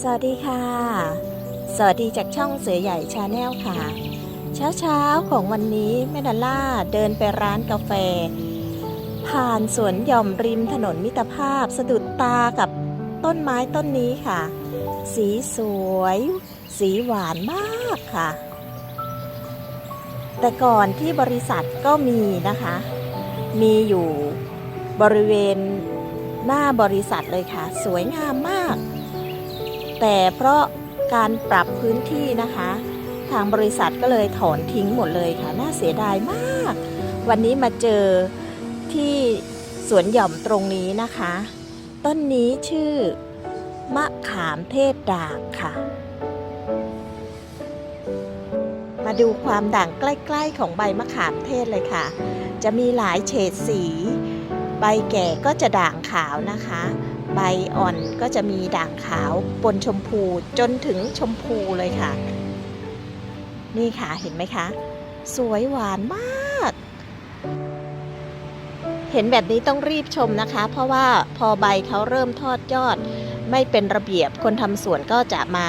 สวัสดีค่ะ สวัสดีจากช่องเสือใหญ่ชาแนลค่ะ เช้าเช้าๆของวันนี้แม่ดอลล่าเดินไปร้านกาแฟ ผ่านสวนหย่อมริมถนนมิตรภาพสะดุดตากับต้นไม้ต้นนี้ค่ะ สีสวย สีหวานมากค่ะ แต่ก่อนที่บริษัทก็มีนะคะ มีอยู่ บริเวณหน้าบริษัทเลยค่ะ สวยงามมาก แต่เพราะการปรับพื้นที่นะคะ ทางบริษัทก็เลยถอนทิ้งหมดเลยค่ะ น่าเสียดายมาก วันนี้มาเจอที่สวนหย่อมตรงนี้นะคะ ต้นนี้ชื่อ มะขามเทศด่างค่ะ มาดูความด่างใกล้ ๆ ของใบมะขามเทศเลยค่ะ จะมีหลายเฉดสี ใบแก่ก็จะด่างขาวนะคะ ใบอ่อนก็จะมีด่างขาวปนชมพูจนถึงชมพูเลยค่ะ นี่ค่ะเห็นไหมคะ สวยหวานมาก เห็นแบบนี้ต้องรีบชมนะคะ เพราะว่าพอใบเขาเริ่มทอดยอด ไม่เป็นระเบียบคนทำสวนก็จะมา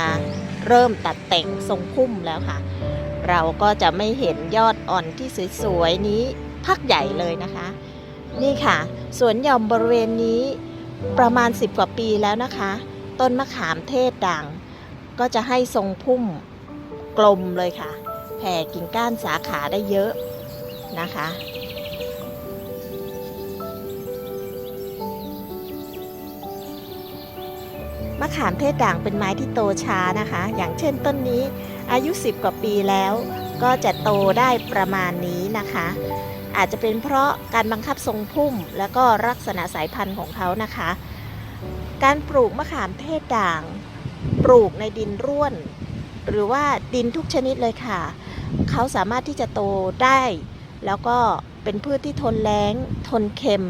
เริ่มตัดแต่งทรงพุ่มแล้วค่ะ เราก็จะไม่เห็นยอดอ่อนที่สวยๆนี้พักใหญ่เลยนะคะ นี่ค่ะ สวนหย่อมบริเวณนี้ประมาณ 10 กว่าปีแล้วนะคะ ต้นมะขามเทศด่างก็จะให้ทรงพุ่มกลมเลยค่ะ แผ่กิ่งก้านสาขาได้เยอะนะคะ มะขามเทศด่างเป็นไม้ที่โตช้านะคะ อย่างเช่นต้นนี้อายุ 10 กว่าปีแล้ว ก็จะโตได้ประมาณนี้นะคะ อาจจะเป็นเพราะการบังคับทรงพุ่ม แล้วก็ลักษณะสายพันธุ์ของเขานะคะ การปลูกมะขามเทศด่าง ปลูกในดินร่วน หรือว่าดินทุกชนิดเลยค่ะ เขาสามารถที่จะโตได้ แล้วก็เป็นพืชที่ทนแล้ง ทนเค็ม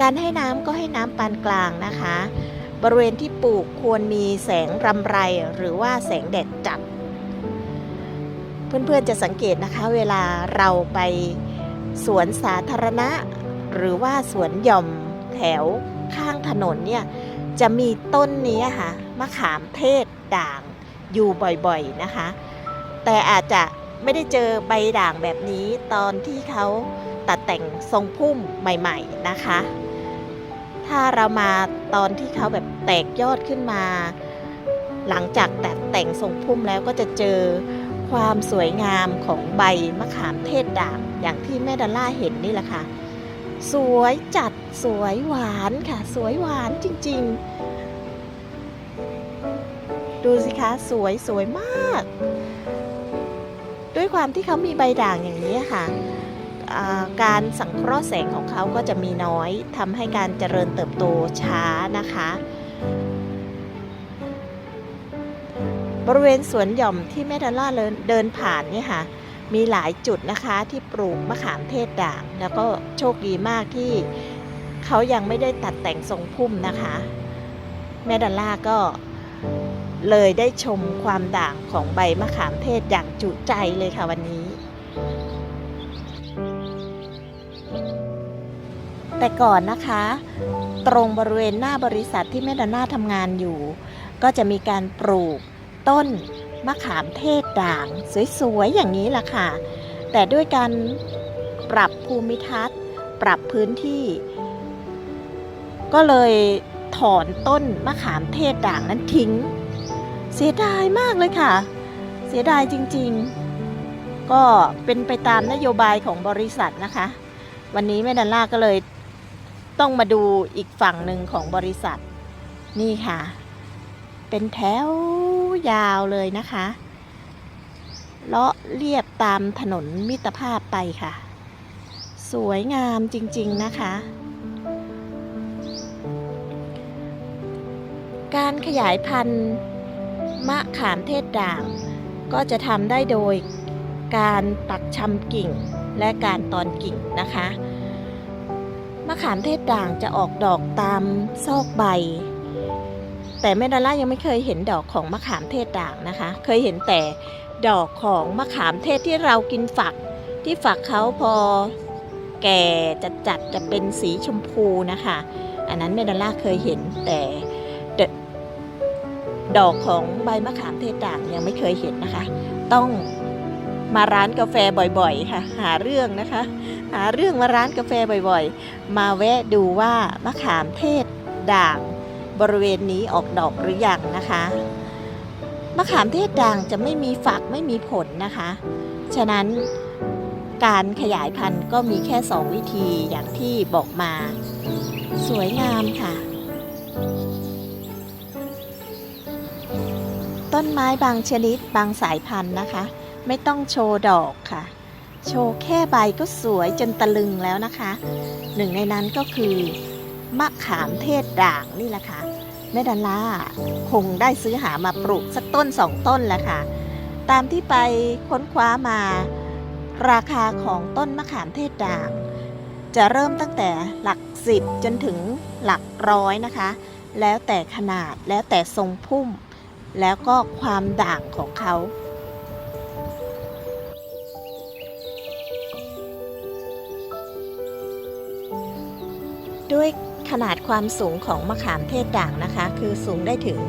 การให้น้ำก็ให้น้ำปานกลางนะคะ บริเวณที่ปลูกควรมีแสงรำไรหรือว่าแสงแดดจัดเพื่อนๆจะสังเกตนะคะเวลาเราไป สวนสาธารณะ หรือว่าสวนหย่อมแถวข้างถนนเนี่ยจะมีต้นนี้ค่ะมะขามเทศด่างอยู่บ่อยๆนะคะ แต่อาจจะไม่ได้เจอใบด่างแบบนี้ตอนที่เขาตัดแต่งทรงพุ่มใหม่ๆนะคะ ถ้าเรามาตอนที่เขาแบบแตกยอดขึ้นมา หลังจากตัดแต่งทรงพุ่มแล้วก็จะเจอความสวยงามของใบมะขามเทศด่าง อย่างที่แม่ดอลล่าเห็นนี่แหละค่ะ สวยจัดสวยหวานค่ะ สวยหวานจริง ๆ ดูสิคะสวยสวยมาก ด้วยความที่เขามีใบด่างอย่างนี้ค่ะการสังเคราะห์แสงของเขาก็จะมีน้อยทำให้การเจริญเติบโตช้านะคะ บริเวณสวนหย่อมที่แม่ดอลล่าเดินผ่านนี่ค่ะ มีหลายจุดนะคะที่ปลูกมะขามเทศด่าง แล้วก็โชคดีมากที่เขายังไม่ได้ตัดแต่งทรงพุ่มนะคะ แม่ดอลล่าก็เลยได้ชมความด่างของใบมะขามเทศอย่างจุใจเลยค่ะวันนี้ แต่ก่อนนะคะ ตรงบริเวณหน้าบริษัทที่แม่ดอลล่าทำงานอยู่ ก็จะมีการปลูกต้น มะขามเทศด่าง สวยๆ อย่างนี้ล่ะค่ะ แต่ด้วยการปรับภูมิทัศน์ ปรับพื้นที่ ก็เลยถอนต้นมะขามเทศด่างนั้นทิ้ง เสียดายมากเลยค่ะ เสียดายจริงๆ ก็เป็นไปตามนโยบายของบริษัทนะคะ วันนี้แม่ดันล่าก็เลยต้องมาดูอีกฝั่งหนึ่งของบริษัท นี่ค่ะ เป็นแถว ยาวเลยนะคะเลาะเรียบตามถนนมิตรภาพไปค่ะ สวยงามจริงๆนะคะ การขยายพันธุ์มะขามเทศด่าง ก็จะทำได้โดยการปักชำกิ่งและการตอนกิ่งนะคะ มะขามเทศด่างจะออกดอกตามซอกใบ แต่แม่ดาล่ายังไม่เคยเห็นดอกของมะขามเทศด่างนะคะ เคยเห็นแต่ดอกของมะขามเทศที่เรากินฝัก ที่ฝักเขาพอแก่จัดจัดจะเป็นสีชมพูนะคะ อันนั้นเมดาล่าเคยเห็นแต่ดดอกของใบมะขามเทศด่างยังไม่เคยเห็นนะคะ ต้องมาร้านกาแฟบ่อยๆค่ะ หาเรื่องนะคะ หาเรื่องมาร้านกาแฟบ่อยๆ มาแวะดูว่ามะขามเทศด่าง บริเวณนี้ออกดอกหรือยังนะคะมะขามเทศด่างจะไม่มีฝักไม่มีผลนะคะ ฉะนั้นการขยายพันธุ์ก็มีแค่ 2 วิธีอย่างที่บอกมา สวยงามค่ะ ต้นไม้บางชนิดบางสายพันธุ์นะคะ ไม่ต้องโชว์ดอกค่ะ โชว์แค่ใบก็สวยจนตะลึงแล้วนะคะ หนึ่งในนั้นก็คือ มะขามเทศด่างนี่แหละค่ะแม่ดันล่าคงได้ซื้อหามาปลูกสักต้นสองต้นแหละค่ะ ตามที่ไปค้นคว้ามา ราคาของต้นมะขามเทศด่าง จะเริ่มตั้งแต่หลักสิบจนถึงหลักร้อยนะคะ แล้วแต่ขนาดแล้วแต่ทรงพุ่ม แล้วก็ความด่างของเขา ด้วยขนาดความสูงของมะขามเทศด่างนะคะ คือสูงได้ถึง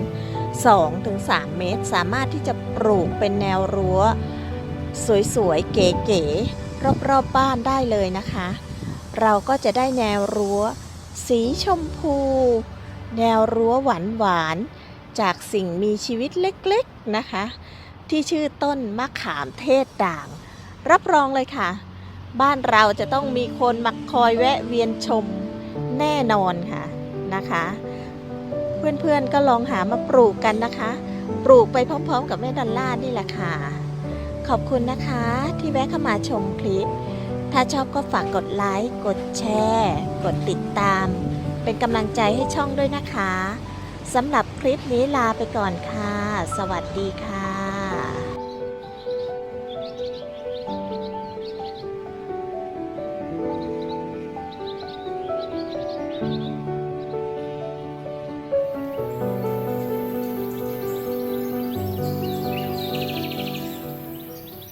2-3 เมตร สามารถที่จะปลูกเป็นแนวรั้ว สวยๆ เก๋ๆ รอบๆบ้านได้เลยนะคะ เราก็จะได้แนวรั้ว สีชมพู แนวรั้วหวานๆ จากสิ่งมีชีวิตเล็กๆนะคะ ที่ชื่อต้นมะขามเทศด่าง รับรองเลยค่ะ บ้านเราจะต้องมีคนมาคอยแวะเวียนชม แน่นอนค่ะนะคะ เพื่อนๆก็ลองหามาปลูกกันนะคะ ปลูกไปพร้อมๆ กับแม่ดันล่านี่แหละค่ะ ขอบคุณนะคะที่แวะเข้ามาชมคลิป ถ้าชอบก็ฝากกดไลค์ กดแชร์ กดติดตาม เป็นกำลังใจให้ช่องด้วยนะคะสำหรับคลิปนี้ลาไปก่อนค่ะ สวัสดีค่ะ